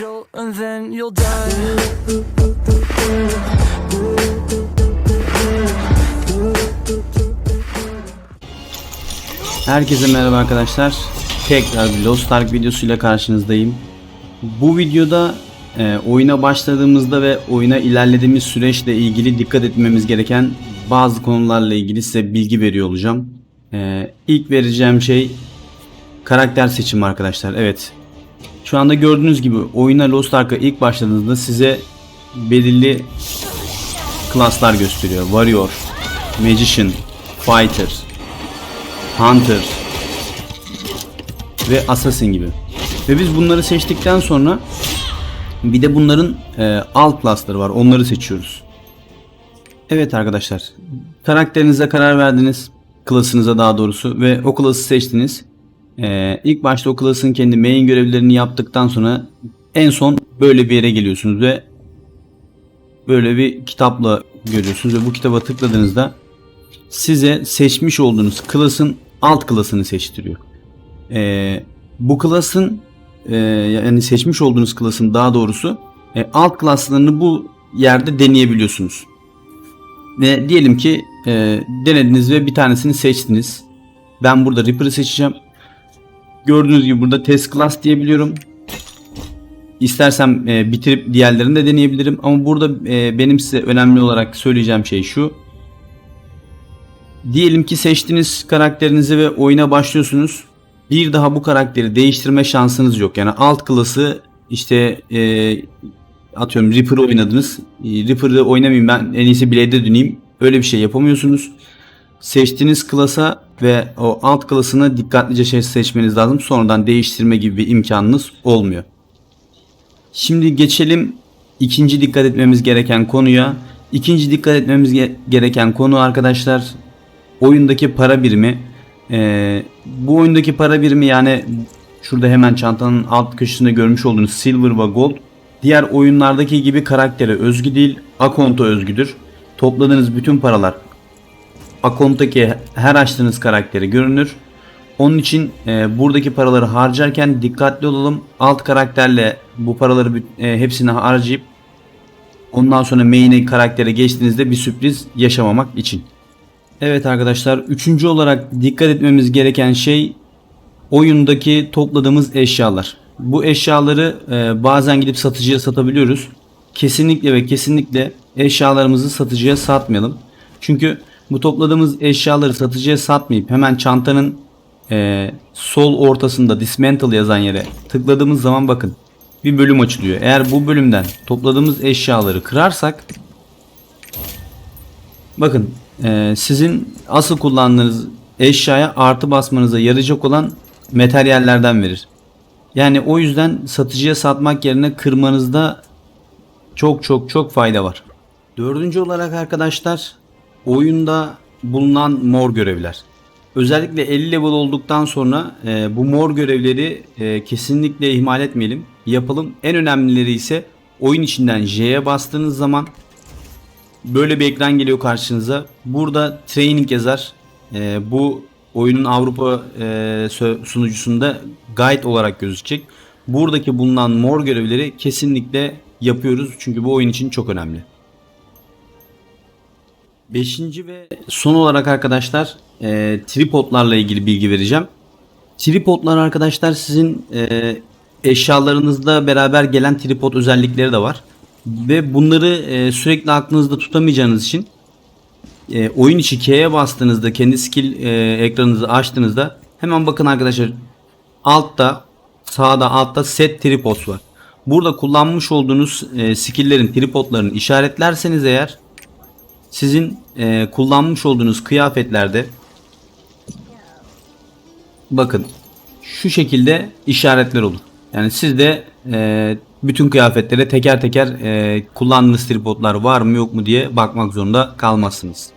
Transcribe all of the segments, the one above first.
angel and then you'll die. Herkese merhaba arkadaşlar. Tekrar bir Lost Ark videosuyla karşınızdayım. Bu videoda e, oyuna başladığımızda ve oyuna ilerlediğimiz süreçle ilgili dikkat etmemiz gereken bazı konularla ilgili size bilgi veriyor olacağım. E, ilk vereceğim şey karakter seçimi arkadaşlar. Evet. Şu anda gördüğünüz gibi oyuna Lost Ark'a ilk başladığınızda size belirli klaslar gösteriyor. Warrior, Magician, Fighter, Hunter ve Assassin gibi. Ve biz bunları seçtikten sonra bir de bunların e, alt klasları var. Onları seçiyoruz. Evet arkadaşlar. Karakterinize karar verdiniz. Klasınıza daha doğrusu. Ve o klası seçtiniz. E, ilk başta o klasın kendi main görevlerini yaptıktan sonra en son böyle bir yere geliyorsunuz ve böyle bir kitapla görüyorsunuz ve bu kitaba tıkladığınızda size seçmiş olduğunuz klasın alt klasını seçtiriyor. Ee, bu klasın e, yani seçmiş olduğunuz klasın daha doğrusu e, alt klaslarını bu yerde deneyebiliyorsunuz. Ve diyelim ki e, denediniz ve bir tanesini seçtiniz. Ben burada Reaper'ı seçeceğim. Gördüğünüz gibi burada test class diyebiliyorum. İstersem e, bitirip diğerlerini de deneyebilirim. Ama burada e, benim size önemli olarak söyleyeceğim şey şu. Diyelim ki seçtiniz karakterinizi ve oyuna başlıyorsunuz. Bir daha bu karakteri değiştirme şansınız yok. Yani alt klası işte e, atıyorum Reaper oynadınız. E, Reaper'ı oynamayayım ben en iyisi Blade'e döneyim. Öyle bir şey yapamıyorsunuz. Seçtiğiniz klasa ve o alt klasını dikkatlice şey seçmeniz lazım. Sonradan değiştirme gibi bir imkanınız olmuyor. Şimdi geçelim ikinci dikkat etmemiz gereken konuya. İkinci dikkat etmemiz ge- gereken konu arkadaşlar oyundaki para birimi. Ee, bu oyundaki para birimi yani şurada hemen çantanın alt köşesinde görmüş olduğunuz silver ve gold diğer oyunlardaki gibi karaktere özgü değil, akonto özgüdür. Topladığınız bütün paralar akonttaki her açtığınız karaktere görünür. Onun için e, buradaki paraları harcarken dikkatli olalım. Alt karakterle bu paraları e, hepsini harcayıp ondan sonra main'e karaktere geçtiğinizde bir sürpriz yaşamamak için. Evet arkadaşlar üçüncü olarak dikkat etmemiz gereken şey oyundaki topladığımız eşyalar. Bu eşyaları e, bazen gidip satıcıya satabiliyoruz. Kesinlikle ve kesinlikle eşyalarımızı satıcıya satmayalım. Çünkü bu topladığımız eşyaları satıcıya satmayıp hemen çantanın e, sol ortasında dismantle yazan yere tıkladığımız zaman bakın bir bölüm açılıyor. Eğer bu bölümden topladığımız eşyaları kırarsak Bakın e, sizin asıl kullandığınız eşyaya artı basmanıza yarayacak olan materyallerden verir. Yani o yüzden satıcıya satmak yerine kırmanızda çok çok çok fayda var. Dördüncü olarak arkadaşlar oyunda bulunan mor görevler. Özellikle 50 level olduktan sonra e, bu mor görevleri e, kesinlikle ihmal etmeyelim. Yapalım. En önemlileri ise oyun içinden J'ye bastığınız zaman böyle bir ekran geliyor karşınıza. Burada training yazar. Ee, bu oyunun Avrupa e, sunucusunda guide olarak gözükecek. Buradaki bulunan mor görevleri kesinlikle yapıyoruz. Çünkü bu oyun için çok önemli. Beşinci ve son olarak arkadaşlar e, tripodlarla ilgili bilgi vereceğim. Tripodlar arkadaşlar sizin e, eşyalarınızda beraber gelen tripod özellikleri de var. Ve bunları e, sürekli aklınızda tutamayacağınız için e, oyun içi K'ye bastığınızda kendi skill e, ekranınızı açtığınızda hemen bakın arkadaşlar altta sağda altta set tripods var. Burada kullanmış olduğunuz e, skill'lerin tripodlarını işaretlerseniz eğer sizin e, kullanmış olduğunuz kıyafetlerde bakın şu şekilde işaretler olur. Yani siz de e, bütün kıyafetlere teker teker e, kullandığınız tripodlar var mı yok mu diye bakmak zorunda kalmazsınız.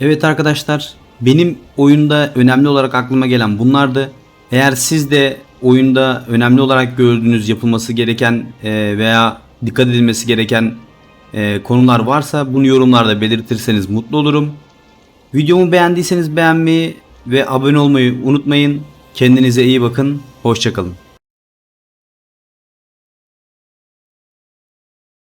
Evet arkadaşlar benim oyunda önemli olarak aklıma gelen bunlardı. Eğer siz de oyunda önemli olarak gördüğünüz yapılması gereken e, veya dikkat edilmesi gereken e, konular varsa bunu yorumlarda belirtirseniz mutlu olurum. Videomu beğendiyseniz beğenmeyi ve abone olmayı unutmayın. Kendinize iyi bakın. Hoşçakalın.